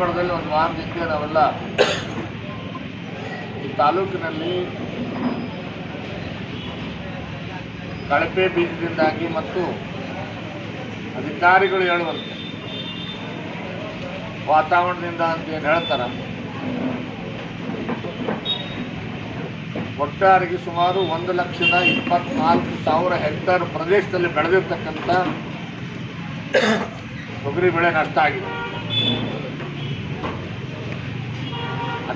ಬಡದಲ್ಲಿ ಒಂದು ವಾರ ಹಿಂದೆ ನಾವೆಲ್ಲ ಈ ತಾಲೂಕಿನಲ್ಲಿ ಕಳಪೆ ಬೀಜದಿಂದಾಗಿ ಮತ್ತು ಅಧಿಕಾರಿಗಳು ಹೇಳುವಂತೆ ವಾತಾವರಣದಿಂದ ಅಂತ ಏನು ಹೇಳ್ತಾರ, ಒಟ್ಟಾರಿಗೆ ಸುಮಾರು ಒಂದು ಲಕ್ಷದ ಇಪ್ಪತ್ನಾಲ್ಕು ಸಾವಿರ ಹೆಕ್ಟೇರ್ ಪ್ರದೇಶದಲ್ಲಿ ಬೆಳೆದಿರ್ತಕ್ಕಂಥ ತೊಗರಿ ಬೆಳೆ ನಷ್ಟ ಆಗಿದೆ.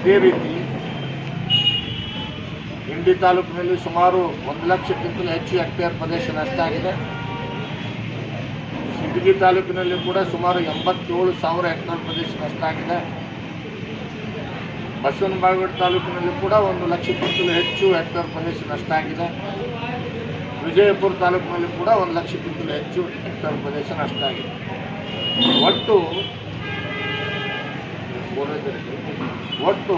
ಅದೇ ರೀತಿ ಇಂಡಿ ತಾಲೂಕಿನಲ್ಲಿ ಸುಮಾರು ಒಂದು ಲಕ್ಷಕ್ಕಿಂತಲೂ ಹೆಚ್ಚು ಹೆಕ್ಟೇರ್ ಪ್ರದೇಶ ನಷ್ಟ ಆಗಿದೆ. ಸಿಂದಗಿ ತಾಲೂಕಿನಲ್ಲಿ ಕೂಡ ಸುಮಾರು ಎಂಬತ್ತೇಳು ಸಾವಿರ ಹೆಕ್ಟೇರ್ ಪ್ರದೇಶ ನಷ್ಟ ಆಗಿದೆ. ಬಸವನ ಬಾಗೇವಾಡಿ ತಾಲೂಕಿನಲ್ಲಿ ಕೂಡ ಒಂದು ಲಕ್ಷಕ್ಕಿಂತಲೂ ಹೆಚ್ಚು ಹೆಕ್ಟೇರ್ ಪ್ರದೇಶ ನಷ್ಟ ಆಗಿದೆ. ವಿಜಯಪುರ ತಾಲೂಕಿನಲ್ಲಿ ಕೂಡ ಒಂದು ಲಕ್ಷಕ್ಕಿಂತಲೂ ಹೆಚ್ಚು ಹೆಕ್ಟೇರ್ ಪ್ರದೇಶ ನಷ್ಟ ಆಗಿದೆ. ಒಟ್ಟು ಒಟ್ಟು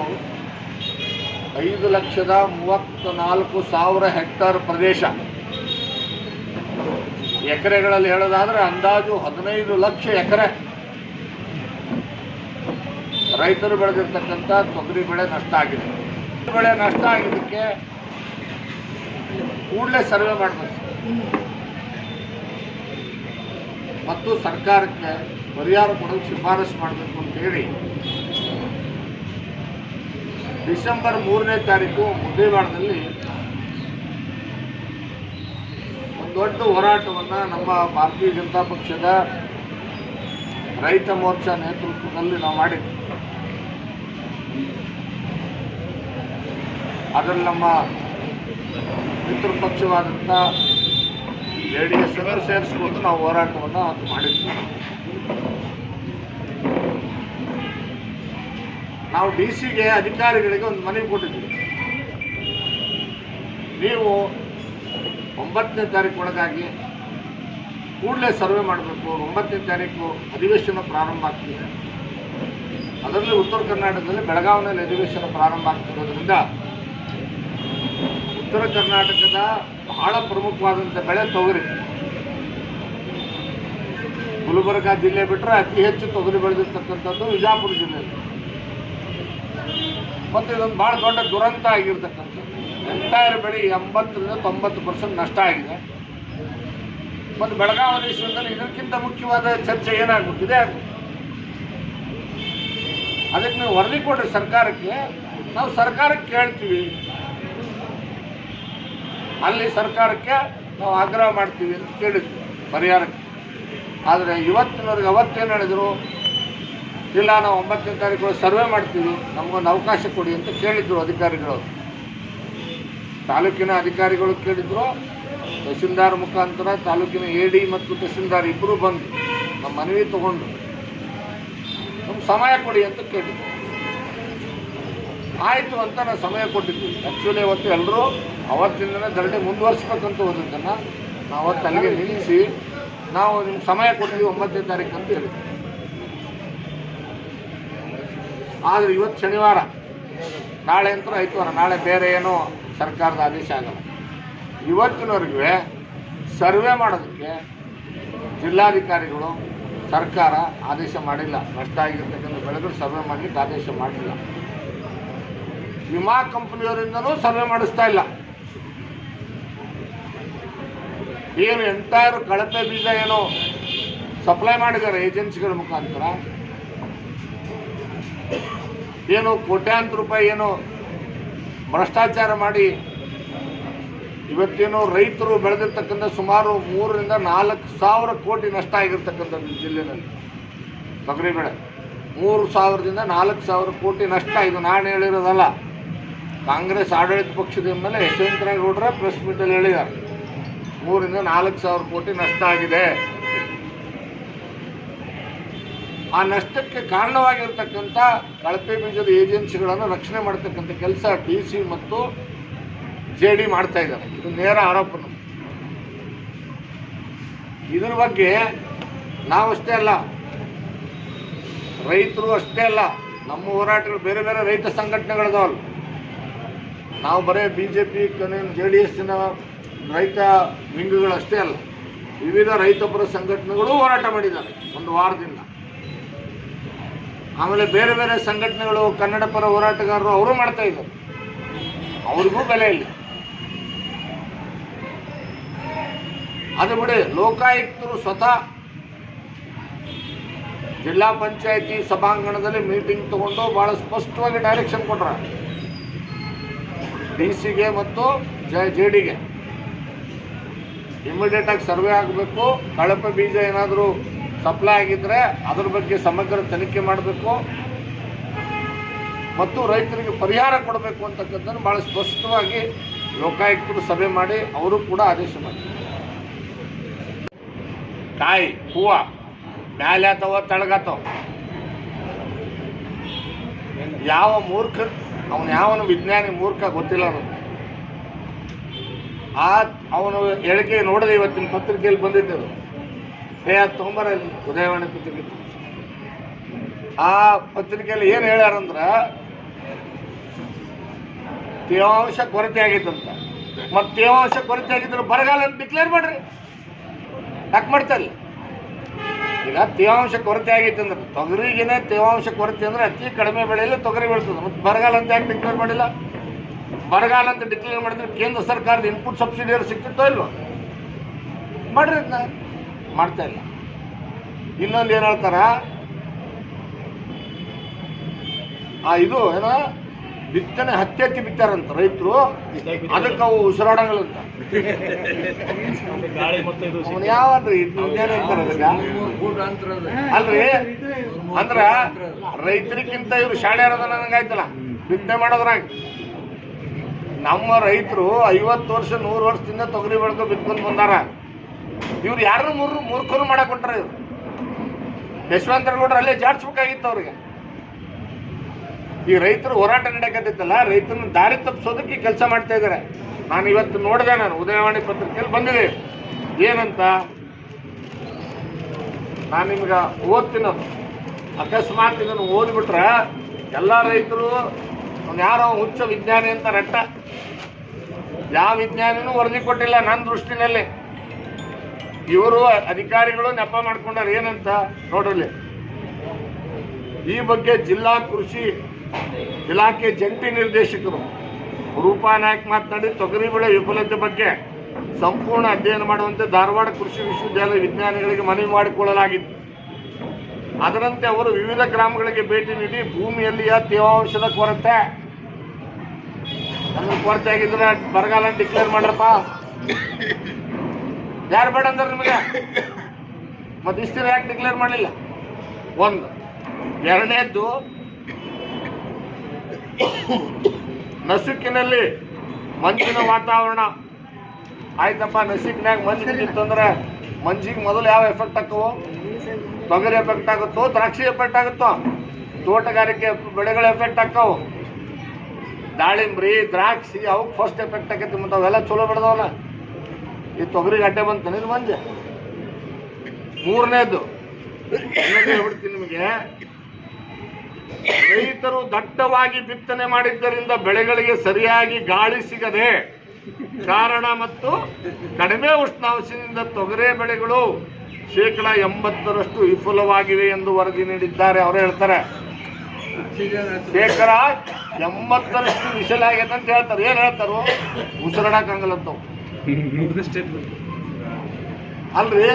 ಐದು ಲಕ್ಷದ ಮೂವತ್ತ ನಾಲ್ಕು ಸಾವಿರ ಹೆಕ್ಟರ್ ಪ್ರದೇಶ. ಎಕರೆಗಳಲ್ಲಿ ಹೇಳೋದಾದ್ರೆ ಅಂದಾಜು ಹದಿನೈದು ಲಕ್ಷ ಎಕರೆ. ರೈತರು ಬೆಳೆದಿರ್ತಕ್ಕಂಥ ತೊಗರಿ ಬೆಳೆ ನಷ್ಟ ಆಗಿದೆ. ಬೆಳೆ ನಷ್ಟ ಆಗಿದ್ದಕ್ಕೆ ಕೂಡಲೇ ಸರ್ವೆ ಮಾಡಬೇಕು. ಮತ್ತು ಸರ್ಕಾರಕ್ಕೆ ಪರಿಹಾರ ಕೊಡಲು ಶಿಫಾರಸು ಮಾಡಬೇಕು ಅಂತ ಹೇಳಿ ಡಿಸೆಂಬರ್ ಮೂರನೇ ತಾರೀಕು ಮುದ್ದೇವಾಡದಲ್ಲಿ ಒಂದು ದೊಡ್ಡ ಹೋರಾಟವನ್ನು ನಮ್ಮ ಭಾರತೀಯ ಜನತಾ ಪಕ್ಷದ ರೈತ ಮೋರ್ಚಾ ನೇತೃತ್ವದಲ್ಲಿ ನಾವು ಮಾಡಿದ್ವಿ. ಅದರಲ್ಲಿ ನಮ್ಮ ಮಿತ್ರ ಪಕ್ಷವಾದಂಥ ಜೆ ಡಿ ಎಸ್ ಸೇರಿಸ್ಕೊಂಡು ನಾವು ಹೋರಾಟವನ್ನು ಅದು ಮಾಡಿದ್ವಿ. ನಾವು ಡಿ ಸಿಗೆ ಅಧಿಕಾರಿಗಳಿಗೆ ಒಂದು ಮನವಿ ಕೊಟ್ಟಿದ್ದೀವಿ. ನೀವು ಒಂಬತ್ತನೇ ತಾರೀಕು ಒಳಗಾಗಿ ಕೂಡಲೇ ಸರ್ವೆ ಮಾಡಬೇಕು. ಒಂಬತ್ತನೇ ತಾರೀಕು ಅಧಿವೇಶನ ಪ್ರಾರಂಭ ಆಗ್ತಿದೆ. ಅದರಲ್ಲಿ ಉತ್ತರ ಕರ್ನಾಟಕದಲ್ಲಿ ಬೆಳಗಾವಿನಲ್ಲಿ ಅಧಿವೇಶನ ಪ್ರಾರಂಭ ಆಗ್ತಿರೋದ್ರಿಂದ ಉತ್ತರ ಕರ್ನಾಟಕದ ಬಹಳ ಪ್ರಮುಖವಾದಂಥ ಬೆಳೆ ತೊಗರಿ. ಗುಲ್ಬರ್ಗ ಜಿಲ್ಲೆ ಬಿಟ್ಟರೆ ಅತಿ ಹೆಚ್ಚು ತೊಗರಿ ಬೆಳೆದಿರ್ತಕ್ಕಂಥದ್ದು ವಿಜಾಪುರ ಜಿಲ್ಲೆಯಲ್ಲಿ. ಮತ್ತು ಇದೊಂದು ಭಾಳ ದೊಡ್ಡ ದುರಂತ ಆಗಿರ್ತಕ್ಕಂಥ ಎಂಟೈರ್ ಬೆಳೆ ಎಂಬತ್ತರಿಂದ ತೊಂಬತ್ತು ಪರ್ಸೆಂಟ್ ನಷ್ಟ ಆಗಿದೆ. ಮತ್ತು ಬೆಳಗಾವಿ ವಿಷಯದಲ್ಲಿ ಇದಕ್ಕಿಂತ ಮುಖ್ಯವಾದ ಚರ್ಚೆ ಏನಾಗ್ಬೇಕು? ಇದೇ ಅದಕ್ಕೆ ನೀವು ವರದಿ ಕೊಡ್ರಿ ಸರ್ಕಾರಕ್ಕೆ. ನಾವು ಸರ್ಕಾರಕ್ಕೆ ಕೇಳ್ತೀವಿ. ಅಲ್ಲಿ ಸರ್ಕಾರಕ್ಕೆ ನಾವು ಆಗ್ರಹ ಮಾಡ್ತೀವಿ ಅಂತ ಕೇಳಿದ್ವಿ ಪರಿಹಾರಕ್ಕೆ. ಆದರೆ ಇವತ್ತಿನವ್ರಿಗೆ ಅವತ್ತೇನು ಹೇಳಿದ್ರು? ಇಲ್ಲ ನಾವು ಒಂಬತ್ತನೇ ತಾರೀಕು ಸರ್ವೆ ಮಾಡ್ತೀವಿ ನಮಗೊಂದು ಅವಕಾಶ ಕೊಡಿ ಅಂತ ಕೇಳಿದ್ರು ಅಧಿಕಾರಿಗಳು. ತಾಲೂಕಿನ ಅಧಿಕಾರಿಗಳು ಕೇಳಿದ್ರು. ತಹಸೀಲ್ದಾರ್ ಮುಖಾಂತರ ತಾಲೂಕಿನ ಎ ಡಿ ಮತ್ತು ತಹಸೀಲ್ದಾರ್ ಇಬ್ಬರು ಬಂದು ನಮ್ಮ ಮನವಿ ತಗೊಂಡು, ನಮ್ಗೆ ಸಮಯ ಕೊಡಿ ಅಂತ ಕೇಳಿದ್ರು. ಆಯಿತು ಅಂತ ನಾನು ಸಮಯ ಕೊಟ್ಟಿದ್ವಿ ಆ್ಯಕ್ಚುಲಿ ಅವತ್ತು ಎಲ್ಲರೂ ಅವತ್ತಿಂದನೇ ಧರಣಿ ಮುಂದುವರಿಸ್ಬೇಕಂತ ಹೋದದ್ದನ್ನು ನಾವು ಅವತ್ತು ಅಲ್ಲಿಗೆ ನಿಲ್ಲಿಸಿ, ನಾವು ನಿಮ್ಗೆ ಸಮಯ ಕೊಟ್ಟಿದ್ವಿ ಒಂಬತ್ತನೇ ತಾರೀಕು ಅಂತ ಹೇಳಿದ್ವಿ ಆದರೆ ಇವತ್ತು ಶನಿವಾರ. ನಾಳೆ ಅಂತೂ ಐತವಾರ ನಾಳೆ ಬೇರೆ ಏನೋ ಸರ್ಕಾರದ ಆದೇಶ ಆಗಲ್ಲ. ಇವತ್ತಿನವರೆಗೂ ಸರ್ವೆ ಮಾಡೋದಕ್ಕೆ ಜಿಲ್ಲಾಧಿಕಾರಿಗಳು ಸರ್ಕಾರ ಆದೇಶ ಮಾಡಿಲ್ಲ. ನಷ್ಟ ಆಗಿರ್ತಕ್ಕಂಥ ಬೆಳೆಗಳು ಸರ್ವೆ ಮಾಡಲಿಕ್ಕೆ ಆದೇಶ ಮಾಡಿಲ್ಲ ವಿಮಾ ಕಂಪನಿಯವರಿಂದನೂ ಸರ್ವೆ ಮಾಡಿಸ್ತಾ ಇಲ್ಲ. ಏನು ಎಂಟೈರ್ ಕಳಪೆ ಬೀಜ ಏನೋ ಸಪ್ಲೈ ಮಾಡಿದ್ದಾರೆ ಏಜೆನ್ಸಿಗಳ ಮುಖಾಂತರ. ಏನು ಕೋಟ್ಯಾಂತರ ರೂಪಾಯಿ ಏನು ಭ್ರಷ್ಟಾಚಾರ ಮಾಡಿ ಇವತ್ತೇನು ರೈತರು ಬೆಳೆದಿರ್ತಕ್ಕಂಥ ಸುಮಾರು ಮೂರರಿಂದ ನಾಲ್ಕು ಸಾವಿರ ಕೋಟಿ ನಷ್ಟ ಆಗಿರ್ತಕ್ಕಂಥದ್ದು ಜಿಲ್ಲೆನಲ್ಲಿ. ತೊಗರಿ ಬೆಳೆ ಮೂರು ಸಾವಿರದಿಂದ ನಾಲ್ಕು ಸಾವಿರ ಕೋಟಿ ನಷ್ಟ. ಇದು ನಾನು ಹೇಳಿರೋದಲ್ಲ. ಕಾಂಗ್ರೆಸ್ ಆಡಳಿತ ಪಕ್ಷದ ಮೇಲೆ ಯಶವಂತರಾಗೌಡರ ಪ್ರೆಸ್ ಮೀಟಲ್ಲಿ ಹೇಳಿದ್ದಾರೆ. ಮೂರಿಂದ ನಾಲ್ಕು ಸಾವಿರ ಕೋಟಿ ನಷ್ಟ ಆಗಿದೆ. ಆ ನಷ್ಟಕ್ಕೆ ಕಾರಣವಾಗಿರ್ತಕ್ಕಂಥ ಕಳಪೆ ಬೀಜದ ಏಜೆನ್ಸಿಗಳನ್ನು ರಕ್ಷಣೆ ಮಾಡ್ತಕ್ಕಂಥ ಕೆಲಸ ಡಿ ಸಿ ಮತ್ತು ಜೆ ಡಿ ಮಾಡ್ತಾ ಇದ್ದಾರೆ. ಇದು ನೇರ ಆರೋಪ ಇದರ ಬಗ್ಗೆ ನಾವಷ್ಟೇ ಅಲ್ಲ, ರೈತರು ಅಷ್ಟೇ ಅಲ್ಲ, ನಮ್ಮ ಹೋರಾಟಗಳು ಬೇರೆ ಬೇರೆ ರೈತ ಸಂಘಟನೆಗಳಿದಾವಲ್ಲ. ನಾವು ಬರೀ B J P J D ಎಸ್ಸಿನ ರೈತ ವಿಂಗ್ಗಳು ಅಷ್ಟೇ ಅಲ್ಲ, ವಿವಿಧ ರೈತಪರ ಸಂಘಟನೆಗಳು ಹೋರಾಟ ಮಾಡಿದ್ದಾರೆ. ಒಂದು ವಾರದಿಂದ. ಆಮೇಲೆ ಬೇರೆ ಬೇರೆ ಸಂಘಟನೆಗಳು ಕನ್ನಡ ಪರ ಹೋರಾಟಗಾರರು ಅವರು ಮಾಡ್ತಾ ಇದ್ದಾರೆ. ಅವ್ರಿಗೂ ಬೆಲೆ ಇಲ್ಲ. ಅದು ಬಿಡಿ, ಲೋಕಾಯುಕ್ತರು ಸ್ವತಃ ಜಿಲ್ಲಾ ಪಂಚಾಯತಿ ಸಭಾಂಗಣದಲ್ಲಿ ಮೀಟಿಂಗ್ ತಗೊಂಡು ಬಹಳ ಸ್ಪಷ್ಟವಾಗಿ ಡೈರೆಕ್ಷನ್ ಕೊಟ್ರ. ಡಿ ಸಿಗೆ ಮತ್ತು ಜೆ ಡಿಗೆ ಇಮಿಡಿಯೇಟ್ ಆಗಿ ಸರ್ವೆ ಆಗಬೇಕು. ಕಳಪೆ ಬೀಜ ಏನಾದರೂ ಸಪ್ಲೈ ಆಗಿದ್ರೆ ಅದ್ರ ಬಗ್ಗೆ ಸಮಗ್ರ ತನಿಖೆ ಮಾಡಬೇಕು ಮತ್ತು ರೈತರಿಗೆ ಪರಿಹಾರ ಕೊಡಬೇಕು ಅಂತಕ್ಕಂಥದ್ದು ಭಾಳ ಸ್ಪಷ್ಟವಾಗಿ ಲೋಕಾಯುಕ್ತರು ಸಭೆ ಮಾಡಿ ಅವರು ಕೂಡ ಆದೇಶ ಮಾಡಿದ್ದಾರೆ. ಕಾಯಿ ಹೂವ, ಮ್ಯಾಲೆ ಆತವ ತಳಗಾತವ ಯಾವ ಮೂರ್ಖ, ಅವನು ಯಾವನು ವಿಜ್ಞಾನಿ ಮೂರ್ಖ ಗೊತ್ತಿಲ್ಲ ಅವನು ಆ, ಅವನು ಹೇಳಿಕೆ ನೋಡಿದೆ ಇವತ್ತಿನ ಪತ್ರಿಕೆಯಲ್ಲಿ ಬಂದಿತ್ತು ಅದು ಏ ಅದು ತೊಗೊಂಬರಲ್ಲಿ ಉದಯವಾಣಿ ಪತ್ರಿಕೆ. ಆ ಪತ್ರಿಕೆಯಲ್ಲಿ ಏನು ಹೇಳ್ಯಾರಂದ್ರೆ, ತೇವಾಂಶ ಕೊರತೆ ಆಗೈತಂತ ಮತ್ತು ತೇವಾಂಶ ಕೊರತೆ ಆಗಿದ್ರೆ ಬರಗಾಲ ಅಂತ ಡಿಕ್ಲೇರ್ ಮಾಡ್ರಿ. ಯಾಕೆ ಮಾಡ್ತಾರೆ? ಈಗ ತೇವಾಂಶ ಕೊರತೆ ಆಗೈತೆ ಅಂದ್ರೆ ತೊಗರಿಗೇನೆ ತೇವಾಂಶ ಕೊರತೆ ಅಂದ್ರೆ ಅತಿ ಕಡಿಮೆ ಬೆಳೆಯಲ್ಲಿ ತೊಗರಿ ಬೆಳೆಸೋದು ಮತ್ತು ಬರಗಾಲ ಅಂತ ಯಾಕೆ ಡಿಕ್ಲೇರ್ ಮಾಡಿಲ್ಲ? ಬರಗಾಲ ಅಂತ ಡಿಕ್ಲೇರ್ ಮಾಡಿದ್ರೆ ಕೇಂದ್ರ ಸರ್ಕಾರದ ಇನ್ಪುಟ್ ಸಬ್ಸಿಡಿಯರು ಸಿಕ್ತಿತ್ತೋ ಇಲ್ವೋ? ಮಾಡ್ರಿ ಮಾಡ್ತಾ ಇಲ್ಲ. ಇನ್ನೊಂದು ಏನು ಹೇಳ್ತಾರ? ಆ ಇದು ಏನ ಬಿತ್ತನೆ ಹತ್ತಿ ಬಿತ್ತಾರಂತ ರೈತರು. ಅದಕ್ಕೆ ಅವು ಉಸಿರಾಡಂಗಿಲ್ಲಂತ ಅಂತ. ಅಲ್ರಿ? ಅಂದ್ರ ರೈತರಿಗಿಂತ ಇವ್ರು ಶಾಣೆ ಇರೋದ ನನಗಾಯ್ತಲ್ಲ ಬಿತ್ತನೆ ಮಾಡೋದ್ರಾಗ. ನಮ್ಮ ರೈತರು ಐವತ್ತು ವರ್ಷ, ನೂರು ವರ್ಷದಿಂದ ತೊಗರಿ ಬೆಳ್ಕೊ ಬಿತ್ಕೊಂಡು ಬಂದಾರ. ಇವ್ರು ಯಾರು ಮೂರು ಮೂರ್ಖರು ಮಾಡಕ್ ಹೊಂಟ್ರ ಇವ್ರು. ಯಶವಂತರಗೌಡ್ರು ಅಲ್ಲೇ ಜಾಡ್ಸ್ಬೇಕಾಗಿತ್ತು ಅವ್ರಿಗೆ. ಈ ರೈತರು ಹೋರಾಟ ನಡೆಯಕತ್ತಿತ್ತಲ್ಲ, ರೈತರನ್ನ ದಾರಿ ತಪ್ಪಿಸೋದಕ್ಕೆ ಕೆಲಸ ಮಾಡ್ತಾ ಇದ್ದಾರೆ ನಾನು ಇವತ್ತು ನೋಡಿದೆ ನಾನು, ಉದಯವಾಣಿ ಪತ್ರಿಕೆಯಲ್ಲಿ ಬಂದಿದೆ. ಏನಂತ? ನಾನು ನಿಮ್ಗೆ ಓದ್ತೀನದು ಅಕಸ್ಮಾತ್ ಇದನ್ನು ಓದ್ಬಿಟ್ರೆ ಎಲ್ಲ ರೈತರು ಯಾರೋ ಹುಚ್ಚ ವಿಜ್ಞಾನಿ ಅಂತ ರಟ್ಟ. ಯಾವ ವಿಜ್ಞಾನಿನೂ ವರದಿ ಕೊಟ್ಟಿಲ್ಲ ನನ್ನ ದೃಷ್ಟಿನಲ್ಲಿ. ಇವರು ಅಧಿಕಾರಿಗಳು ನೆಪ ಮಾಡ್ಕೊಂಡಾರ. ಏನಂತ ನೋಡ್ರಲ್ಲಿ. ಈ ಬಗ್ಗೆ ಜಿಲ್ಲಾ ಕೃಷಿ ಇಲಾಖೆ ಜಂಟಿ ನಿರ್ದೇಶಕರು ರೂಪಾ ನಾಯ್ಕ್ ಮಾತನಾಡಿ, ತೊಗರಿ ಬೆಳೆ ವಿಫಲತೆ ಬಗ್ಗೆ ಸಂಪೂರ್ಣ ಅಧ್ಯಯನ ಮಾಡುವಂತೆ ಧಾರವಾಡ ಕೃಷಿ ವಿಶ್ವವಿದ್ಯಾಲಯ ವಿಜ್ಞಾನಿಗಳಿಗೆ ಮನವಿ ಮಾಡಿಕೊಳ್ಳಲಾಗಿತ್ತು. ಅದರಂತೆ ಅವರು ವಿವಿಧ ಗ್ರಾಮಗಳಿಗೆ ಭೇಟಿ ನೀಡಿ ಭೂಮಿಯಲ್ಲಿಯ ತೇವಾಂಶದ ಕೊರತೆ ಅದ್ರ ಕೊರತೆ ಆಗಿದ್ರೆ ಬರಗಾಲ ಡಿಕ್ಲೇರ್ ಮಾಡ್ರಪ್ಪ. ಯಾರು ಬೇಡ ಅಂದ್ರೆ ನಿಮಗೆ? ಮತ್ತೆ ಇಷ್ಟು ಯಾಕೆ ಡಿಕ್ಲೇರ್ ಮಾಡಲಿಲ್ಲ ಒಂದು. ಎರಡನೇದ್ದು, ನಸುಕಿನಲ್ಲಿ ಮಂಜಿನ ವಾತಾವರಣ. ಆಯ್ತಪ್ಪ ನಸುಕಿನಾಗ ಮಂಜು ಇತ್ತಂದ್ರೆ ಮಂಜಿಗೆ ಮೊದಲು ಯಾವ ಎಫೆಕ್ಟ್ ಆಗ್ತವೋ? ತೊಗರಿ ಎಫೆಕ್ಟ್ ಆಗುತ್ತೋ, ದ್ರಾಕ್ಷಿ ಎಫೆಕ್ಟ್ ಆಗುತ್ತೋ? ತೋಟಗಾರಿಕೆ ಬೆಳೆಗಳ ಎಫೆಕ್ಟ್ ಆಗ್ತಾವೆ? ದಾಳಿಂಬ್ರಿ, ದ್ರಾಕ್ಷಿ ಅವಕ್ಕೆ ಫಸ್ಟ್ ಎಫೆಕ್ಟ್ ಆಗೈತಿ, ಮತ್ತು ಅವೆಲ್ಲ ಚಲೋ ಬೆಳೆದವಲ್ಲ? ಈ ತೊಗರಿ ಗಡ್ಡೆ ಬಂತ ಇದು ಮಂಜೆ ಮೂರನೇದು. ಇನ್ನೊಂದು ಹೇಳ್ಬಿಡ್ತೀನಿ ನಿಮಗೆ. ರೈತರು ದಟ್ಟವಾಗಿ ಬಿತ್ತನೆ ಮಾಡಿದ್ದರಿಂದ ಬೆಳೆಗಳಿಗೆ ಸರಿಯಾಗಿ ಗಾಳಿ ಸಿಗದೆ ಕಾರಣ ಮತ್ತು ಕಡಿಮೆ ಉಷ್ಣಾಂಶದಿಂದ ತೊಗರೆ ಬೆಳೆಗಳು ಶೇಕಡ ಎಂಬತ್ತರಷ್ಟು ವಿಫುಲವಾಗಿವೆ ಎಂದು ವರದಿ ನೀಡಿದ್ದಾರೆ. ಅವರು ಹೇಳ್ತಾರೆ, ಶೇಕಡ ಎಂಬತ್ತರಷ್ಟು ಅಂತ ಹೇಳ್ತಾರೆ. ಏನ್ ಹೇಳ್ತಾರೋ? ಉಸಿರಾಡಕ್ಕಂಗಲ್ಲಂತವು ಅಲ್ರಿ?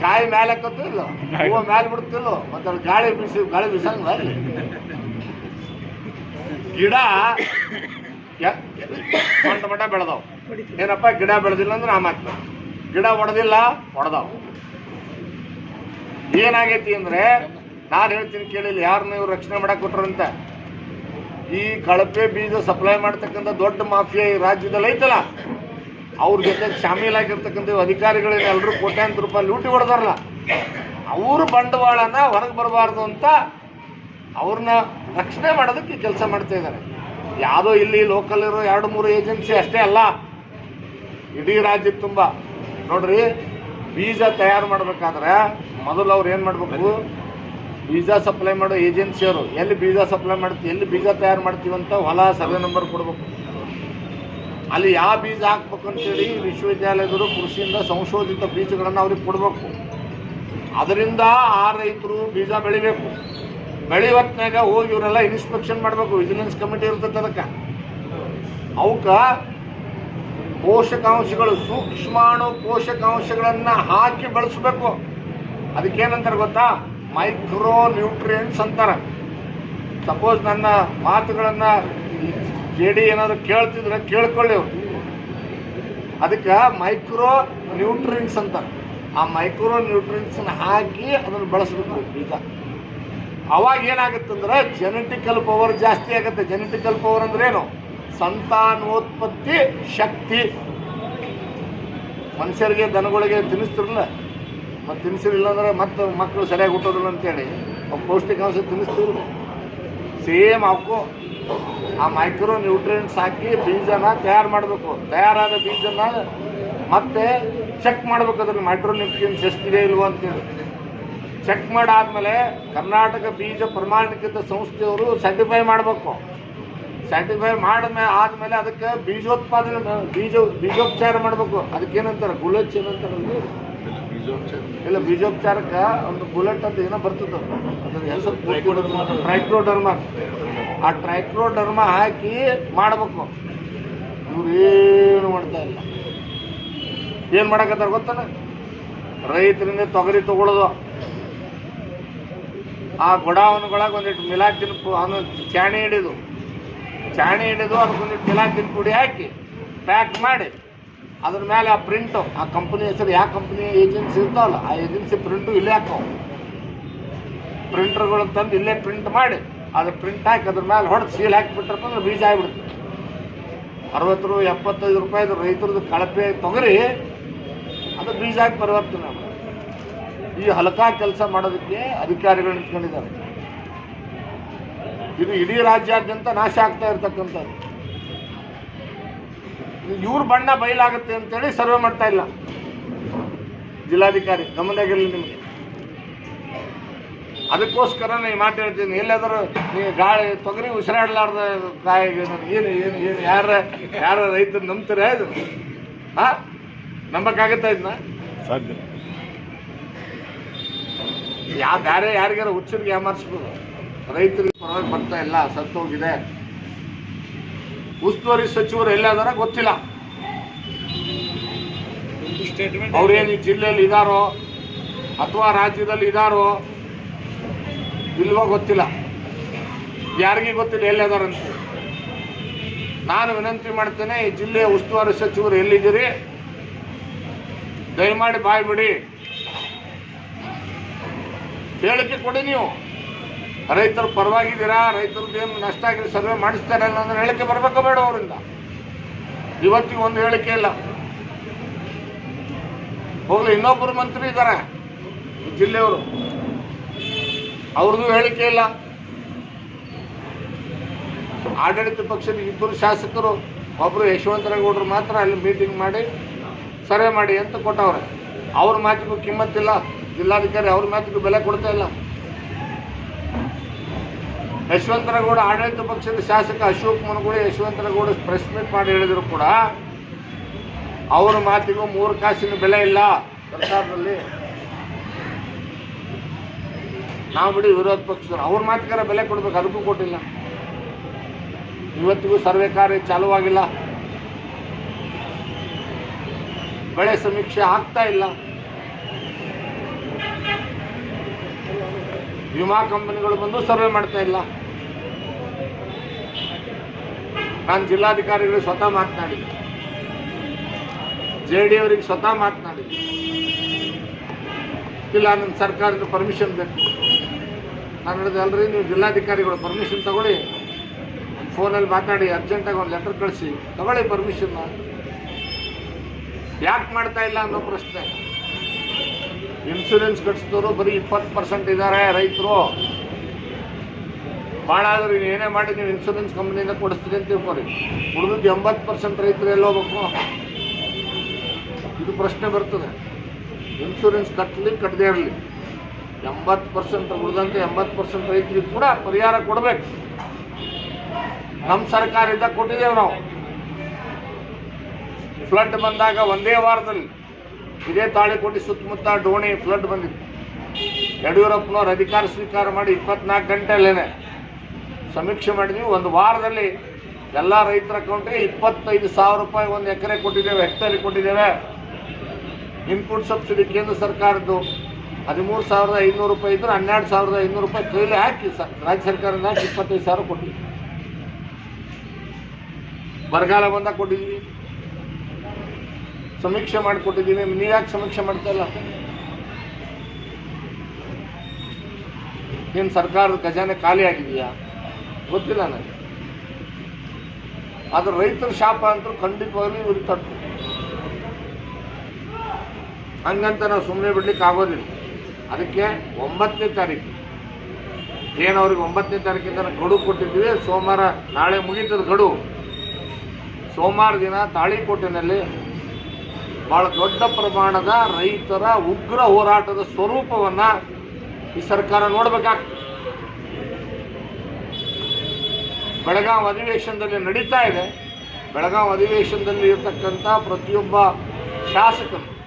ಕಾಯಿ ಮೇಲೆ ಕತ್ತಿಲ್ಲ ಹೂವ ಮ್ಯಾಲೆ ಬಿಡ್ತಿಲ್ಲ ಮತ್ತೆ ಗಾಳಿ ಬೀಸಿ ಗಾಳಿ ಬೀಸಂಗ ಅಲ್ಲಿ ಗಿಡ ಯ- ಮಟ್ಟ ಬೆಳೆದವು. ಏನಪ್ಪ ಗಿಡ ಬೆಳೆದಿಲ್ಲ ಅಂದ್ರೆ ಆ ಮಾತು. ಗಿಡ ಒಡೆದಿಲ್ಲ ಒಡೆದವು. ಏನಾಗೈತಿ ಅಂದ್ರೆ ನಾನು ಹೇಳ್ತೀನಿ ಕೇಳಿಲ್ಲ ಯಾರನ್ನ ಇವ್ರು ರಕ್ಷಣೆ ಮಾಡಕ್ ಕೊಟ್ರಂತ? ಈ ಕಳಪೆ ಬೀಜ ಸಪ್ಲೈ ಮಾಡ್ತಕ್ಕಂಥ ದೊಡ್ಡ ಮಾಫಿಯಾ ಈ ರಾಜ್ಯದಲ್ಲಿ ಐತಲ್ಲ? ಅವ್ರ ಜೊತೆ ಶಾಮೀಲಾಗಿರ್ತಕ್ಕಂಥ ಅಧಿಕಾರಿಗಳೇನು ಎಲ್ಲರೂ ಕೋಟ್ಯಾಂತರ ರೂಪಾಯಿ ಲೂಟಿ ಹೊಡೆದಾರಲ್ಲ. ಅವ್ರ ಬಂಡವಾಳನ ಹೊರಗೆ ಬರಬಾರ್ದು ಅಂತ ಅವ್ರನ್ನ ರಕ್ಷಣೆ ಮಾಡೋದಕ್ಕೆ ಕೆಲಸ ಮಾಡ್ತಾ ಇದ್ದಾರೆ ಯಾವುದೋ ಇಲ್ಲಿ ಲೋಕಲ್ ಇರೋ ಎರಡು ಮೂರು ಏಜೆನ್ಸಿ ಅಷ್ಟೇ ಅಲ್ಲ, ಇಡೀ ರಾಜ್ಯದ ತುಂಬ. ನೋಡ್ರಿ ಬೀಜ ತಯಾರು ಮಾಡ್ಬೇಕಾದ್ರೆ ಮೊದಲು ಅವ್ರು ಏನು ಮಾಡಬೇಕು? ಬೀಜ ಸಪ್ಲೈ ಮಾಡೋ ಏಜೆನ್ಸಿಯವರು ಎಲ್ಲಿ ಬೀಜ ಸಪ್ಲೈ ಮಾಡ್ತೀವಿ ಎಲ್ಲಿ ಬೀಜ ತಯಾರು ಮಾಡ್ತೀವಿ ಅಂತ ಹೊಲ ಸರ್ವೆ ನಂಬರ್ ಕೊಡ್ಬೇಕು. ಅಲ್ಲಿ ಯಾವ ಬೀಜ ಹಾಕ್ಬೇಕು ಅಂತೇಳಿ ವಿಶ್ವವಿದ್ಯಾಲಯದವರು ಕೃಷಿಯಿಂದ ಸಂಶೋಧಿತ ಬೀಜಗಳನ್ನು ಅವ್ರಿಗೆ ಕೊಡಬೇಕು. ಅದರಿಂದ ಆ ರೈತರು ಬೀಜ ಬೆಳಿಬೇಕು. ಬೆಳಿ ಹೋಗಿ ಇವರೆಲ್ಲ ಇನ್ಸ್ಪೆಕ್ಷನ್ ಮಾಡಬೇಕು ವಿಜಿಲೆನ್ಸ್ ಕಮಿಟಿ ಇರ್ತದೆ ಅದಕ್ಕೆ. ಅವಕ್ಕೆ ಪೋಷಕಾಂಶಗಳು, ಸೂಕ್ಷ್ಮಾಣು ಪೋಷಕಾಂಶಗಳನ್ನು ಹಾಕಿ ಬಳಸಬೇಕು. ಅದಕ್ಕೇನಂತಾರೆ ಗೊತ್ತಾ? ಮೈಕ್ರೋ ನ್ಯೂಟ್ರಿಯೆಂಟ್ಸ್ ಅಂತಾರೆ. ಸಪೋಸ್ ನನ್ನ ಮಾತುಗಳನ್ನು ಜೆ ಡಿ ಏನಾದ್ರು ಕೇಳ್ತಿದ್ರೆ ಕೇಳ್ಕೊಳ್ಳಿ ಅದಕ್ಕೆ ಮೈಕ್ರೋ ನ್ಯೂಟ್ರಿಯೆಂಟ್ಸ್ ಅಂತ. ಆ ಮೈಕ್ರೋ ನ್ಯೂಟ್ರಿಯೆಂಟ್ಸ್ನ ಹಾಕಿ ಅದನ್ನು ಬಳಸಬೇಕು ಬೀಜ ಅವಾಗ ಏನಾಗುತ್ತಂದ್ರೆ ಜೆನೆಟಿಕಲ್ ಪವರ್ ಜಾಸ್ತಿ ಆಗುತ್ತೆ. ಜೆನೆಟಿಕಲ್ ಪವರ್ ಅಂದ್ರೆ ಏನು ಸಂತಾನೋತ್ಪತ್ತಿ ಶಕ್ತಿ. ಮನುಷ್ಯರಿಗೆ ದನಗಳಿಗೆ ತಿನ್ನಿಸ್ತಿರಲ್ಲ ಮತ್ತು ತಿನ್ನಿಸಿರಲಿಲ್ಲ ಅಂದ್ರೆ ಮತ್ತೆ ಮಕ್ಕಳು ಸರಿಯಾಗಿ ಹುಟ್ಟೋದಿಲ್ಲ ಅಂತೇಳಿ. ಪೌಷ್ಟಿಕಾಂಶ ತಿನ್ನಿಸ್ತಿರಲ್ಲ ಸೇಮ್ ಅವಕ್ಕೂ ಆ ಮೈಕ್ರೋ ನ್ಯೂಟ್ರಿಯೆಂಟ್ಸ್ ಹಾಕಿ ಬೀಜನ ತಯಾರು ಮಾಡಬೇಕು. ತಯಾರಾದ ಬೀಜನ ಮತ್ತೆ ಚೆಕ್ ಮಾಡಬೇಕು ಅದ್ರಲ್ಲಿ ಮೈಕ್ರೋ ನ್ಯೂಟ್ರಿಯೆಂಟ್ಸ್ ಎಷ್ಟಿದೆ ಇಲ್ವೋ ಅಂತೇಳಿ ಚೆಕ್ ಮಾಡಾದ್ಮೇಲೆ ಕರ್ನಾಟಕ ಬೀಜ ಪ್ರಮಾಣೀಕೃತ ಸಂಸ್ಥೆಯವರು ಸರ್ಟಿಫೈ ಮಾಡಬೇಕು. ಸರ್ಟಿಫೈ ಮಾಡಿದ್ಮೇಲೆ ಆದಮೇಲೆ ಅದಕ್ಕೆ ಬೀಜೋತ್ಪಾದನೆ ಬೀಜ ಬೀಜೋಪಚಾರ ಮಾಡಬೇಕು. ಅದಕ್ಕೇನಂತಾರೆ? ಗುಲಚ್ ಏನಂತಾರೆ ಇಲ್ಲ ಬೀಜೋಪಚಾರಕ್ಕೆ ಒಂದು ಬುಲೆಟ್ ಅಂತ ಏನೋ ಬರ್ತದೆ. ಅದ್ರ ಹೆಸರು ಟ್ರೈಕ್ರೋಡರ್ಮ ಆ ಟ್ರೈಕ್ರೋಡರ್ಮ ಹಾಕಿ ಮಾಡಬೇಕು. ಇವ್ರು ಏನು ಮಾಡ್ತಾ ಇಲ್ಲ. ಏನು ಮಾಡಕತ್ತಾರ ಗೊತ್ತಾನ? ರೈತರಿಂದ ತೊಗರಿ ತಗೊಳ್ಳೋದು ಆ ಗೊಡಾವನ್ಗೊಳಗೆ ಒಂದಿಟ್ಟು ಮಿಲಾಕಿನ ಪು ಅನ್ನು ಚಾಣಿ ಹಿಡಿದು. ಚಾಣಿ ಹಿಡಿದು ಅದಕ್ಕೊಂದಿಟ್ಟು ಮಿಲಾಕಿನ ಪುಡಿ ಹಾಕಿ ಪ್ಯಾಕ್ ಮಾಡಿ. ಅದ್ರ ಮೇಲೆ ಆ ಪ್ರಿಂಟು, ಆ ಕಂಪನಿ ಹೆಸರು ಯಾವ ಕಂಪನಿ ಏಜೆನ್ಸಿ ಇರ್ತಾವಲ್ಲ, ಆ ಏಜೆನ್ಸಿ ಪ್ರಿಂಟು ಇಲ್ಲೇ ಹಾಕವು. ಪ್ರಿಂಟರ್ಗಳು ತಂದು ಇಲ್ಲೇ ಪ್ರಿಂಟ್ ಮಾಡಿ. ಅದ್ರ ಪ್ರಿಂಟ್ ಹಾಕಿ ಅದ್ರ ಮೇಲೆ ಹೊಡೆದು ಸೀಲ್ ಹಾಕಿಬಿಟ್ರಪ್ಪ ಅಂದ್ರೆ ಬೀಜ ಆಗಿಬಿಡ್ತು. ಅರವತ್ತು ರೂ ಎಪ್ಪತ್ತೈದು ರೂಪಾಯಿದು ರೈತರದ್ದು ಕಳಪೆ ತೊಗರಿ, ಅದು ಬೀಜ ಹಾಕಿ ಪರಿವರ್ತನೆ. ಈ ಹಲಕಾ ಕೆಲಸ ಮಾಡೋದಕ್ಕೆ ಅಧಿಕಾರಿಗಳು ನಿಂತ್ಕೊಂಡಿದ್ದಾರೆ. ಇದು ಇಡೀ ರಾಜ್ಯಾದ್ಯಂತ ನಾಶ ಆಗ್ತಾ ಇರ್ತಕ್ಕಂಥದ್ದು. ಇವ್ರ ಬಣ್ಣ ಬಯಲಾಗುತ್ತೆ ಅಂತೇಳಿ ಸರ್ವೆ ಮಾಡ್ತಾ ಇಲ್ಲ. ಜಿಲ್ಲಾಧಿಕಾರಿ ಗಮನದಾಗಿರಲಿ ನಿಮಗೆ. ಅದಕ್ಕೋಸ್ಕರ ಈ ಮಾತಾಡ್ತೀನಿ ಹೇಳ್ತೀನಿ. ಎಲ್ಲಾದರೂ ನೀವು ಗಾಳಿ ತೊಗರಿ ಉಸಿರಾಡಲಾರ್ದ ತಾಯಿಗೆ ಏನು ಏನು ಏನು ಯಾರ ಯಾರ ರೈತರು ನಂಬ್ತೀರ ಇದು? ಹಾ ನಂಬಕ್ಕಾಗತ್ತಾ ಇದನ್ನ ಸಾಧ್ಯ. ಯಾವ ಬೇರೆ ಯಾರಿಗಾರ ಹುಚ್ಚರಿಗೆ ಯಾಮಾರಿಸ್ಬೋದು ರೈತರಿಗೆ ಪರವಾಗಿ ಬರ್ತಾ ಇಲ್ಲ ಸತ್ತೋಗಿದೆ. ಉಸ್ತುವಾರಿ ಸಚಿವರು ಎಲ್ಲಾದಾರ ಗೊತ್ತಿಲ್ಲ. ಅವ್ರೇನು ಈ ಜಿಲ್ಲೆಯಲ್ಲಿ ಇದಾರೋ ಅಥವಾ ರಾಜ್ಯದಲ್ಲಿ ಇದಾರೋ ಇಲ್ವೋ ಗೊತ್ತಿಲ್ಲ. ಯಾರಿಗೆ ಗೊತ್ತಿಲ್ಲ ಎಲ್ಲದಾರಂತ ನಾನು ವಿನಂತಿ ಮಾಡ್ತೇನೆ, ಈ ಜಿಲ್ಲೆಯ ಉಸ್ತುವಾರಿ ಸಚಿವರು ಎಲ್ಲಿದ್ದೀರಿ? ದಯಮಾಡಿ ಬಾಯ್ ಬಿಡಿ. ಹೇಳಿಕೆ ಕೊಡಿ ನೀವು. ರೈತರು ಪರವಾಗಿದ್ದೀರಾ? ರೈತರದ್ದು ಏನು ನಷ್ಟ ಆಗಿದೆ, ಸರ್ವೆ ಮಾಡಿಸ್ತಾರೆ ಅಂದ್ರೆ ಹೇಳಿಕೆ ಬರಬೇಕು ಬೇಡ ಅವರಿಂದ. ಇವತ್ತಿಗೆ ಒಂದು ಹೇಳಿಕೆ ಇಲ್ಲ. ಹೋಗಲಿ ಇನ್ನೊಬ್ಬರು ಮಂತ್ರಿ ಇದ್ದಾರೆ ಜಿಲ್ಲೆಯವರು. ಅವ್ರದ್ದು ಹೇಳಿಕೆ ಇಲ್ಲ. ಆಡಳಿತ ಪಕ್ಷದ ಇಬ್ಬರು ಶಾಸಕರು ಒಬ್ಬರು ಯಶವಂತರೇಗೌಡರು ಮಾತ್ರ ಅಲ್ಲಿ ಮೀಟಿಂಗ್ ಮಾಡಿ ಸರ್ವೆ ಮಾಡಿ ಅಂತ ಕೊಟ್ಟವ್ರೆ. ಅವ್ರ ಮಾತಿಗೂ ಕಿಮ್ಮತ್ತಿಲ್ಲ ಜಿಲ್ಲಾಧಿಕಾರಿ ಅವ್ರ ಮಾತಿಗೂ ಬೆಲೆ ಕೊಡ್ತಾ ಇಲ್ಲ. ಯಶವಂತರಗೌಡ ಆಡಳಿತ ಪಕ್ಷದ ಶಾಸಕ ಅಶೋಕ್ ಮನಗೂಳಿ ಯಶವಂತರಗೌಡ ಪ್ರೆಸ್ ಮೀಟ್ ಮಾಡಿ ಹೇಳಿದ್ರು ಕೂಡ, ಅವ್ರ ಮಾತಿಗೂ ಮೂರು ಕಾಸಿನ ಬೆಲೆ ಇಲ್ಲ ಸರ್ಕಾರದಲ್ಲಿ. ನಾವು ಬಿಡಿ ವಿರೋಧ ಪಕ್ಷದವ್ರು. ಅವ್ರ ಮಾತಿಗಾರ ಬೆಲೆ ಕೊಡ್ಬೇಕು, ಅದಕ್ಕೂ ಕೊಟ್ಟಿಲ್ಲ. ಇವತ್ತಿಗೂ ಸರ್ವೆ ಕಾರ್ಯ ಚಾಲುವಾಗಿಲ್ಲ. ಬೆಳೆ ಸಮೀಕ್ಷೆ ಆಗ್ತಾ ಇಲ್ಲ. ವಿಮಾ ಕಂಪನಿಗಳು ಬಂದು ಸರ್ವೆ ಮಾಡ್ತಾ ಇಲ್ಲ. ನಾನು ಜಿಲ್ಲಾಧಿಕಾರಿಗಳಿಗೆ ಸ್ವತಃ ಮಾತನಾಡಿ ಜೆ ಡಿ ಅವರಿಗೆ ಸ್ವತಃ ಮಾತನಾಡಿ ಇಲ್ಲ, ನನ್ನ ಸರ್ಕಾರದ ಪರ್ಮಿಷನ್ ಬೇಕು. ನಾನು ಹೇಳಿದೆ ಅಲ್ರಿ, ನೀವು ಜಿಲ್ಲಾಧಿಕಾರಿಗಳು ಪರ್ಮಿಷನ್ ತಗೊಳ್ಳಿ. ಫೋನಲ್ಲಿ ಮಾತಾಡಿ ಅರ್ಜೆಂಟಾಗಿ ಒಂದು ಲೆಟರ್ ಕಳಿಸಿ. ತಗೊಳ್ಳಿ ಪರ್ಮಿಷನ್ ಯಾಕೆ ಮಾಡ್ತಾ ಇಲ್ಲ ಅನ್ನೋ ಪ್ರಶ್ನೆ. ಇನ್ಸೂರೆನ್ಸ್ ಕಟ್ಸಿದವರು ಬರೀ ಇಪ್ಪತ್ತು ಪರ್ಸೆಂಟ್ ಇದ್ದಾರೆ ರೈತರು. ಭಾಳ ಆದ್ರೆ ಏನೇ ಮಾಡಿ ನೀವು ಇನ್ಸೂರೆನ್ಸ್ ಕಂಪ್ನಿಯಿಂದ ಕೊಡಿಸ್ತೀರಿ ಅಂತ ತಿಳ್ಕೊರಿ ಉಳಿದಿದ್ದು ಎಂಬತ್ತು ಪರ್ಸೆಂಟ್ ರೈತರು ಎಲ್ಲಿ ಹೋಗ್ಬೇಕು ಇದು ಪ್ರಶ್ನೆ ಬರ್ತದೆ. ಇನ್ಸೂರೆನ್ಸ್ ಕಟ್ಟಲಿ ಕಟ್ಟದೇ ಇರಲಿ. ಎಂಬತ್ತು ಪರ್ಸೆಂಟ್ ಉಳಿದಂತೆ ಎಂಬತ್ತು ಪರ್ಸೆಂಟ್ ರೈತರಿಗೆ ಕೂಡ ಪರಿಹಾರ ಕೊಡಬೇಕು. ನಮ್ಮ ಸರ್ಕಾರದಿಂದ ಕೊಟ್ಟಿದ್ದೇವೆ ನಾವು. ಫ್ಲಡ್ ಬಂದಾಗ ಒಂದೇ ವಾರದಲ್ಲಿ ಇದೇ ತಾಳಿಕೋಟೆ ಸುತ್ತಮುತ್ತ ಡೋಣಿ ಫ್ಲಡ್ ಬಂದಿತ್ತು. ಯಡಿಯೂರಪ್ಪನವ್ರು ಅಧಿಕಾರ ಸ್ವೀಕಾರ ಮಾಡಿ ಇಪ್ಪತ್ನಾಲ್ಕು ಗಂಟೆಯಲ್ಲೇನೆ ಸಮೀಕ್ಷೆ ಮಾಡಿದ್ವಿ. ಒಂದು ವಾರದಲ್ಲಿ ಎಲ್ಲ ರೈತರ ಅಕೌಂಟ್ಗೆ ಇಪ್ಪತ್ತೈದು ಸಾವಿರ ರೂಪಾಯಿ ಒಂದು ಎಕರೆ ಕೊಟ್ಟಿದ್ದೇವೆ, ಹೆಕ್ಟೇರಿ ಕೊಟ್ಟಿದ್ದೇವೆ. ಇನ್ಪುಟ್ ಸಬ್ಸಿಡಿ ಕೇಂದ್ರ ಸರ್ಕಾರದ್ದು. ಹದಿಮೂರು ಸಾವಿರದ ಐನೂರು ರೂಪಾಯಿ ಇದ್ರೆ ಹನ್ನೆರಡು ಸಾವಿರದ ಐನೂರು ರೂಪಾಯಿ ಕೈಲಿ ಹಾಕಿ ರಾಜ್ಯ ಸರ್ಕಾರದಿಂದ ಹಾಕಿ ಇಪ್ಪತ್ತೈದು ಸಾವಿರ ಕೊಟ್ಟಿದ್ವಿ ಬರಗಾಲ ಬಂದಾಗ ಕೊಟ್ಟಿದ್ವಿ. ಸಮೀಕ್ಷೆ ಮಾಡಿಕೊಟ್ಟಿದ್ದೀವಿ. ನೀವು ಯಾಕೆ ಸಮೀಕ್ಷೆ ಮಾಡ್ತಾ ಇಲ್ಲ? ಏನು ಸರ್ಕಾರದ ಖಜಾನೆ ಖಾಲಿ ಆಗಿದೆಯಾ? ಗೊತ್ತಿಲ್ಲ ನನಗೆ. ಆದ್ರೆ ರೈತರ ಶಾಪ ಅಂತೂ ಖಂಡಿತವಾಗ್ಲೂ ಇವ್ರಿಗೆ ತಟ್ಟು. ಹಂಗಂತ ನಾವು ಸುಮ್ಮನೆ ಬಿಡ್ಲಿಕ್ಕೆ ಆಗೋದಿಲ್ಲ. ಅದಕ್ಕೆ ಒಂಬತ್ತನೇ ತಾರೀಕು. ಏನು ಅವ್ರಿಗೆ ಒಂಬತ್ತನೇ ತಾರೀಕಿಂದ ಗಡು ಕೊಟ್ಟಿದ್ದೀವಿ ಸೋಮವಾರ ನಾಳೆ ಮುಗೀತದ ಗಡು. ಸೋಮವಾರ ದಿನ ತಾಳಿಕೋಟೆನಲ್ಲಿ ಬಹಳ ದೊಡ್ಡ ಪ್ರಮಾಣದ ರೈತರ ಉಗ್ರ ಹೋರಾಟದ ಸ್ವರೂಪವನ್ನ ಈ ಸರ್ಕಾರ ನೋಡ್ಬೇಕಾಗ್ತದೆ. ಬೆಳಗಾವಿ ಅಧಿವೇಶನದಲ್ಲಿ ನಡೀತಾ ಇದೆ. ಬೆಳಗಾವಿ ಅಧಿವೇಶನದಲ್ಲಿ ಇರತಕ್ಕಂಥ ಪ್ರತಿಯೊಬ್ಬ ಶಾಸಕರು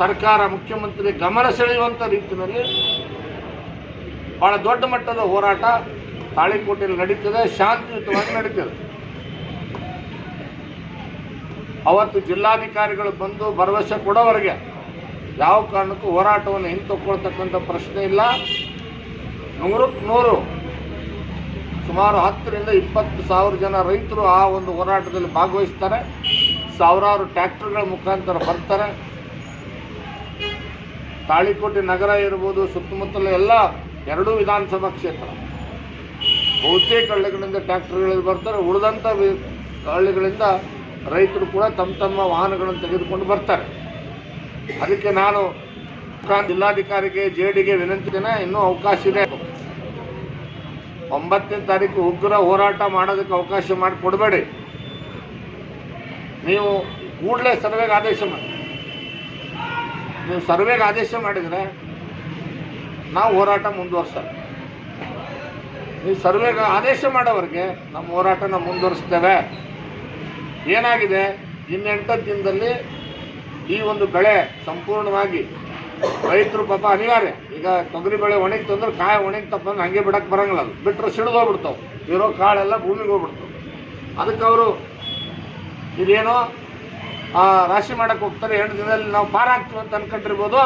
ಸರ್ಕಾರ ಮುಖ್ಯಮಂತ್ರಿ ಗಮನ ಸೆಳೆಯುವಂಥ ರೀತಿಯಲ್ಲಿ ಬಹಳ ದೊಡ್ಡ ಮಟ್ಟದ ಹೋರಾಟ ತಾಳಿಕೋಟೆಯಲ್ಲಿ ನಡೀತದೆ, ಶಾಂತಿಯುತವಾಗಿ ನಡೀತದೆ. ಅವತ್ತು ಜಿಲ್ಲಾಧಿಕಾರಿಗಳು ಬಂದು ಭರವಸೆ ಕೊಡೋವರೆಗೆ ಯಾವ ಕಾರಣಕ್ಕೂ ಹೋರಾಟವನ್ನು ಹಿಂತಕ್ಕೊಳ್ತಕ್ಕಂಥ ಪ್ರಶ್ನೆ ಇಲ್ಲ. ನೂರಕ್ಕೆ ನೂರು, ಸುಮಾರು ಹತ್ತರಿಂದ ಇಪ್ಪತ್ತು ಸಾವಿರ ಜನ ರೈತರು ಆ ಒಂದು ಹೋರಾಟದಲ್ಲಿ ಭಾಗವಹಿಸ್ತಾರೆ. ಸಾವಿರಾರು ಟ್ಯಾಕ್ಟರ್ಗಳ ಮುಖಾಂತರ ಬರ್ತಾರೆ. ತಾಳಿಕೋಟೆ ನಗರ ಇರ್ಬೋದು, ಸುತ್ತಮುತ್ತಲ ಎಲ್ಲ ಎರಡೂ ವಿಧಾನಸಭಾ ಕ್ಷೇತ್ರ. ಬಹುತೇಕ ಹಳ್ಳಿಗಳಿಂದ ಟ್ರ್ಯಾಕ್ಟರ್ಗಳಲ್ಲಿ ಬರ್ತಾರೆ ಉಳಿದಂಥ ಹಳ್ಳಿಗಳಿಂದ ರೈತರು ಕೂಡ ತಮ್ಮ ತಮ್ಮ ವಾಹನಗಳನ್ನು ತೆಗೆದುಕೊಂಡು ಬರ್ತಾರೆ. ಅದಕ್ಕೆ ನಾನು ಜಿಲ್ಲಾಧಿಕಾರಿಗೆ ಜೆ ಡಿಗೆ ವಿನಂತಿನ ಇನ್ನೂ ಅವಕಾಶ ಇದೆ. ಒಂಬತ್ತನೇ ತಾರೀಕು ಉಗ್ರ ಹೋರಾಟ ಮಾಡೋದಕ್ಕೆ ಅವಕಾಶ ಮಾಡಿಕೊಡಬೇಡಿ. ನೀವು ಕೂಡಲೇ ಸರ್ವೆಗೆ ಆದೇಶ ಮಾಡಿ. ನೀವು ಸರ್ವೆಗೆ ಆದೇಶ ಮಾಡಿದರೆ ನಾವು ಹೋರಾಟ ಮುಂದುವರ್ಸ ನೀವು ಸರ್ವೆಗೆ ಆದೇಶ ಮಾಡೋವರೆಗೆ ನಮ್ಮ ಹೋರಾಟನ ಮುಂದುವರಿಸ್ತೇವೆ. ಏನಾಗಿದೆ? ಇನ್ನೆಂಟು ದಿನದಲ್ಲಿ ಈ ಒಂದು ಬೆಳೆ ಸಂಪೂರ್ಣವಾಗಿ ರೈತರು ಪಾಪ ಅನಿವಾರ್ಯ. ಈಗ ತೊಗರಿ ಬೆಳೆ ಒಣಗಿತು ಅಂದ್ರೆ ಕಾಯಿ ಒಣಗಿತಪ್ಪ ಅಂದ್ರೆ ಹಂಗೆ ಬಿಡಕ್ಕೆ ಬರಂಗಿಲ್ಲ ಅದು. ಬಿಟ್ಟರೆ ಸಿಡಿದೋಗ್ಬಿಡ್ತಾವೆ. ಇರೋ ಕಾಳೆಲ್ಲ ಭೂಮಿಗೆ ಹೋಗ್ಬಿಡ್ತಾವೆ. ಅದಕ್ಕೆ ಅವರು ಇದೇನೋ ರಾಶಿ ಮಾಡಕ್ಕೆ ಹೋಗ್ತಾರೆ. ಎರಡು ದಿನದಲ್ಲಿ ನಾವು ಪಾರಾಗ್ತೀವಿ ಅಂತ ಅನ್ಕೊಂಡಿರ್ಬೋದು.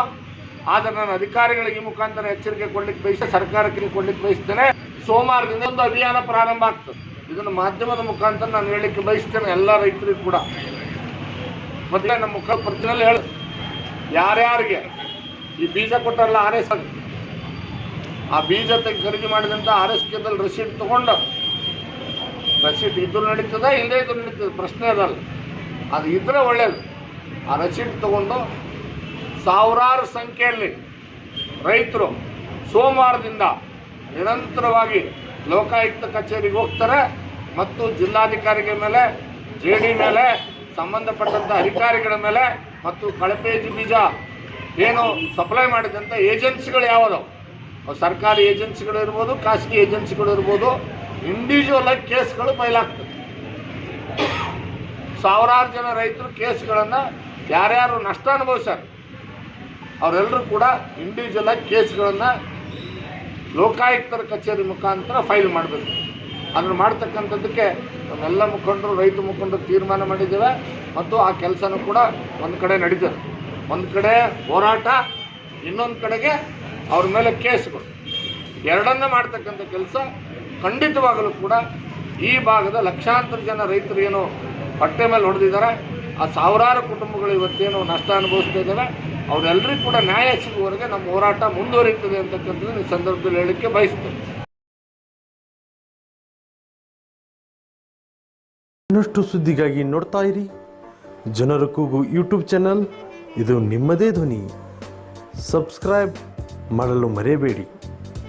ಆದರೆ ನಾನು ಅಧಿಕಾರಿಗಳಿಗೆ ಈ ಮುಖಾಂತರ ಎಚ್ಚರಿಕೆ ಕೊಡ್ಲಿಕ್ಕೆ ಬಯಸಿ ಸರ್ಕಾರಕ್ಕೆ ಕೊಡ್ಲಿಕ್ಕೆ ಬಯಸ್ತೇನೆ. ಸೋಮವಾರದಿಂದ ಒಂದು ಅಭಿಯಾನ ಪ್ರಾರಂಭ ಆಗ್ತದೆ. ಇದನ್ನು ಮಾಧ್ಯಮದ ಮುಖಾಂತರ ನಾನು ಹೇಳಲಿಕ್ಕೆ ಬಯಸ್ತೇನೆ, ಎಲ್ಲ ರೈತರಿಗೂ ಕೂಡ. ಮತ್ತೆ ನಮ್ಮ ಮುಖ ಪ್ರತಿನಲ್ಲಿ ಹೇಳ ಯಾರ್ಯಾರಿಗೆ ಈ ಬೀಜ ಕೊಟ್ಟಾರಲ್ಲ ಆರ್ ಎಸ್ ಆ ಬೀಜ ತೆಗೆ ಖರೀದಿ ಮಾಡಿದಂಥ ಆರ್ ಎಸ್ ಕೆದಲ್ಲಿ ರಸೀಟ್ ತೊಗೊಂಡು ರಸೀಟ್ ಇದ್ರು ನಡೀತದ, ಇಲ್ಲದೇ ಇದ್ರು ನಡೀತದೆ? ಪ್ರಶ್ನೆ ಅದಲ್ಲ. ಅದು ಇದ್ರೆ ಒಳ್ಳೆಯದು ಆ ರಸೀಟ್ ತಗೊಂಡು ಸಾವಿರಾರು ಸಂಖ್ಯೆಯಲ್ಲಿ ರೈತರು ಸೋಮವಾರದಿಂದ ನಿರಂತರವಾಗಿ ಲೋಕಾಯುಕ್ತ ಕಚೇರಿಗೆ ಹೋಗ್ತಾರೆ ಮತ್ತು ಜಿಲ್ಲಾಧಿಕಾರಿಗಳ ಮೇಲೆ, ಜೆ ಡಿ ಮೇಲೆ ಸಂಬಂಧಪಟ್ಟಂಥ ಅಧಿಕಾರಿಗಳ ಮೇಲೆ ಮತ್ತು ಕಳಪೆ ಬೀಜ ಏನು ಸಪ್ಲೈ ಮಾಡಿದಂಥ ಏಜೆನ್ಸಿಗಳು ಯಾವುದವು? ಸರ್ಕಾರಿ ಏಜೆನ್ಸಿಗಳು ಇರ್ಬೋದು, ಖಾಸಗಿ ಏಜೆನ್ಸಿಗಳು ಇರ್ಬೋದು, ಇಂಡಿವಿಜುವಲ್ ಆಗಿ ಕೇಸ್ಗಳು ಫೈಲಾಗ್ತದೆ ಸಾವಿರಾರು ಜನ ರೈತರು ಕೇಸ್ಗಳನ್ನು ಯಾರ್ಯಾರು ನಷ್ಟ ಅನುಭವಿಸ್ತಾರೆ ಅವರೆಲ್ಲರೂ ಕೂಡ ಇಂಡಿವಿಜುವಲ್ ಆಗಿ ಕೇಸ್ಗಳನ್ನು ಲೋಕಾಯುಕ್ತರ ಕಚೇರಿ ಮುಖಾಂತರ ಫೈಲ್ ಮಾಡಬೇಕು. ಅದನ್ನು ಮಾಡ್ತಕ್ಕಂಥದ್ದಕ್ಕೆ ನಮ್ಮೆಲ್ಲ ಮುಖಂಡರು, ರೈತ ಮುಖಂಡರು ತೀರ್ಮಾನ ಮಾಡಿದ್ದೇವೆ ಮತ್ತು ಆ ಕೆಲಸನೂ ಕೂಡ ಒಂದು ಕಡೆ ನಡೀತದೆ. ಒಂದು ಕಡೆ ಹೋರಾಟ, ಇನ್ನೊಂದು ಕಡೆಗೆ ಅವ್ರ ಮೇಲೆ ಕೇಸ್ಗಳು. ಎರಡನ್ನೇ ಮಾಡ್ತಕ್ಕಂಥ ಕೆಲಸ ಖಂಡಿತವಾಗಲೂ ಕೂಡ ಈ ಭಾಗದ ಲಕ್ಷಾಂತರ ಜನ ರೈತರು ಏನು ಹೊಟ್ಟೆ ಮೇಲೆ ಹೊಡೆದಿದ್ದಾರೆ. ಆ ಸಾವಿರಾರು ಕುಟುಂಬಗಳು ಇವತ್ತೇನು ನಷ್ಟ ಅನುಭವಿಸ್ತಾ ಇದ್ದಾವೆ. ಅವರೆಲ್ಲರಿಗೂ ಕೂಡ ನ್ಯಾಯ ಸಿಗುವವರೆಗೆ ನಮ್ಮ ಹೋರಾಟ ಮುಂದುವರಿಯುತ್ತದೆ ಅಂತಕ್ಕಂಥದ್ದು ಈ ಸಂದರ್ಭದಲ್ಲಿ ಹೇಳಲಿಕ್ಕೆ ಬಯಸ್ತೇನೆ. ಇನ್ನಷ್ಟು ಸುದ್ದಿಗಾಗಿ ನೋಡ್ತಾ ಇರಿ. ಜನರ ಕೂಗು ಯೂಟ್ಯೂಬ್ ಚಾನಲ್. ಇದು ನಿಮ್ಮದೇ ಧ್ವನಿ. ಸಬ್ಸ್ಕ್ರೈಬ್ ಮಾಡಲು ಮರೆಯಬೇಡಿ.